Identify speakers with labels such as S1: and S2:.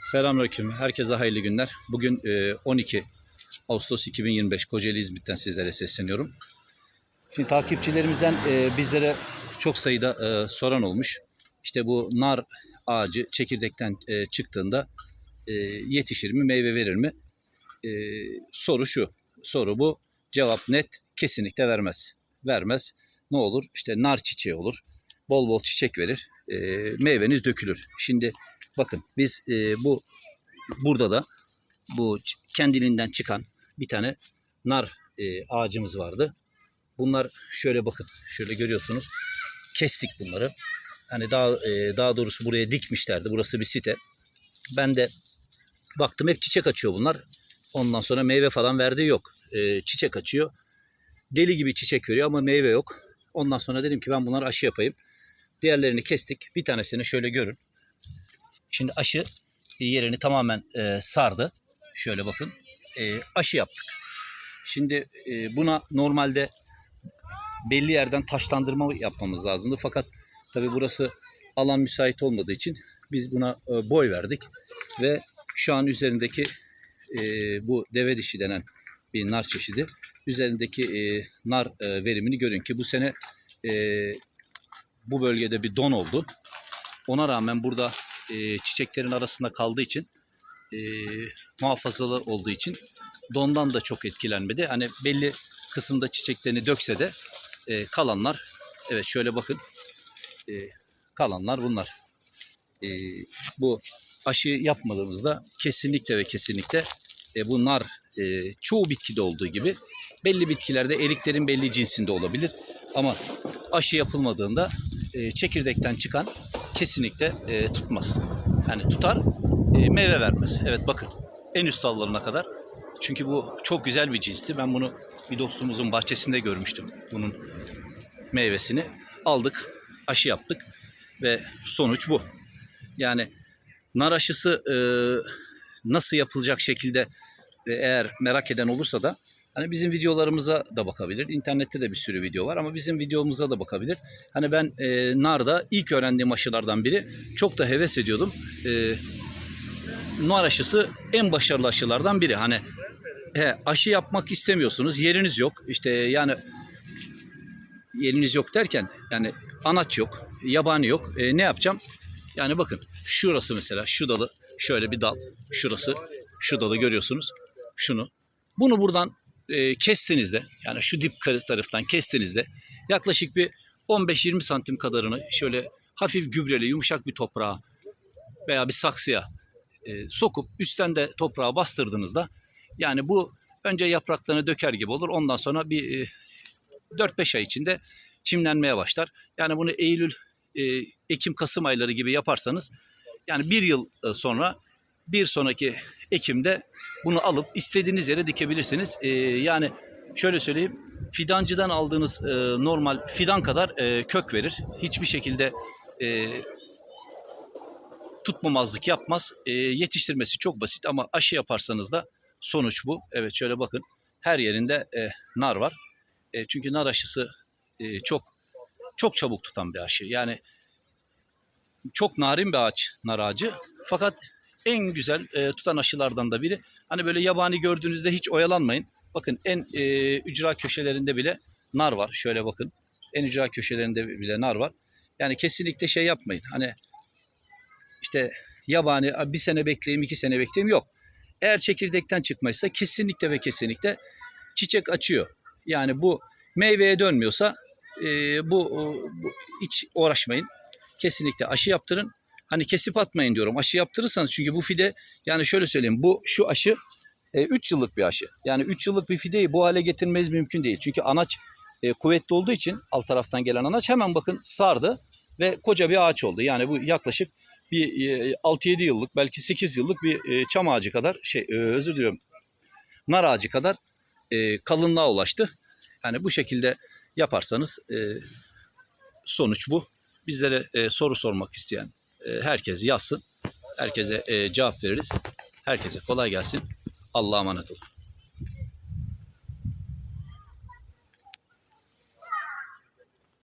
S1: Selamünaleyküm. Herkese hayırlı günler. Bugün e, 12 Ağustos 2025 Kocaeli İzmit'ten sizlere sesleniyorum. Şimdi takipçilerimizden e, bizlere çok sayıda e, soran olmuş. İşte bu nar ağacı çekirdekten e, çıktığında e, yetişir mi, meyve verir mi? E, soru şu. Soru bu. Cevap net. Kesinlikle vermez. Vermez. Ne olur? İşte nar çiçeği olur. Bol bol çiçek verir. E, meyveniz dökülür. Şimdi bakın biz e, bu burada da bu kendiliğinden çıkan bir tane nar e, ağacımız vardı. Bunlar şöyle bakın. Şöyle görüyorsunuz. Kestik bunları. Hani daha e, daha doğrusu buraya dikmişlerdi. Burası bir site. Ben de baktım hep çiçek açıyor bunlar. Ondan sonra meyve falan verdiği yok. E, çiçek açıyor. Deli gibi çiçek veriyor ama meyve yok. Ondan sonra dedim ki ben bunları aşı yapayım. Diğerlerini kestik. Bir tanesini şöyle görün. Şimdi aşı yerini tamamen e, sardı. Şöyle bakın. E, aşı yaptık. Şimdi e, buna normalde belli yerden taşlandırma yapmamız lazımdı. Fakat tabi burası alan müsait olmadığı için biz buna e, boy verdik. Ve şu an üzerindeki e, bu deve dişi denen bir nar çeşidi. Üzerindeki e, nar e, verimini görün ki bu sene e, bu bölgede bir don oldu. Ona rağmen burada e, çiçeklerin arasında kaldığı için e, muhafazalı olduğu için dondan da çok etkilenmedi. Hani belli kısımda çiçeklerini dökse de e, kalanlar evet şöyle bakın e, kalanlar bunlar. E, bu aşı yapmadığımızda kesinlikle ve kesinlikle e, bunlar e, çoğu bitkide olduğu gibi belli bitkilerde eriklerin belli cinsinde olabilir. Ama aşı yapılmadığında e, çekirdekten çıkan kesinlikle e, tutmaz. Yani tutar e, meyve vermez. Evet bakın en üst dallarına kadar. Çünkü bu çok güzel bir cinsti. Ben bunu bir dostumuzun bahçesinde görmüştüm. Bunun meyvesini aldık, aşı yaptık ve sonuç bu. Yani nar aşısı e, nasıl yapılacak şekilde e, eğer merak eden olursa da hani bizim videolarımıza da bakabilir. İnternette de bir sürü video var ama bizim videomuza da bakabilir. Hani ben e, narda ilk öğrendiğim aşılardan biri çok da heves ediyordum. E, nar aşısı en başarılı aşılardan biri. Hani he, aşı yapmak istemiyorsunuz, yeriniz yok. İşte yani yeriniz yok derken yani anaç yok, yabani yok. E, ne yapacağım? Yani bakın şurası mesela şu dalı şöyle bir dal. Şurası şu dalı görüyorsunuz. Şunu. Bunu buradan e, kestiğinizde yani şu dip taraftan kestiğinizde yaklaşık bir 15-20 santim kadarını şöyle hafif gübreli yumuşak bir toprağa veya bir saksıya e, sokup üstten de toprağa bastırdığınızda yani bu önce yapraklarını döker gibi olur. Ondan sonra bir e, 4-5 ay içinde çimlenmeye başlar. Yani bunu Eylül, e, Ekim, Kasım ayları gibi yaparsanız yani bir yıl e, sonra bir sonraki Ekim'de bunu alıp istediğiniz yere dikebilirsiniz. E, yani şöyle söyleyeyim fidancıdan aldığınız e, normal fidan kadar e, kök verir. Hiçbir şekilde e, tutmamazlık yapmaz. E, yetiştirmesi çok basit ama aşı yaparsanız da sonuç bu. Evet şöyle bakın her yerinde e, nar var. E, çünkü nar aşısı e, çok çok çabuk tutan bir aşı. Yani çok narin bir ağaç nar ağacı. Fakat en güzel e, tutan aşılardan da biri. Hani böyle yabani gördüğünüzde hiç oyalanmayın. Bakın en e, ücra köşelerinde bile nar var. Şöyle bakın. En ücra köşelerinde bile nar var. Yani kesinlikle şey yapmayın. Hani işte yabani bir sene bekleyeyim, iki sene bekleyeyim yok. Eğer çekirdekten çıkmaysa kesinlikle ve kesinlikle çiçek açıyor. Yani bu meyveye dönmüyorsa e, bu, bu hiç uğraşmayın. Kesinlikle aşı yaptırın. Hani kesip atmayın diyorum. Aşı yaptırırsanız çünkü bu fide yani şöyle söyleyeyim bu şu aşı 3 yıllık bir aşı. Yani 3 yıllık bir fideyi bu hale getirmeniz mümkün değil. Çünkü anaç e, kuvvetli olduğu için alt taraftan gelen anaç hemen bakın sardı ve koca bir ağaç oldu. Yani bu yaklaşık bir e, 6-7 yıllık belki 8 yıllık bir e, çam ağacı kadar şey e, özür diliyorum nar ağacı kadar e, kalınlığa ulaştı. Yani bu şekilde yaparsanız e, sonuç bu. Bizlere e, soru sormak isteyen e, herkes yazsın. Herkese e, cevap veririz. Herkese kolay gelsin. Allah'a emanet olun.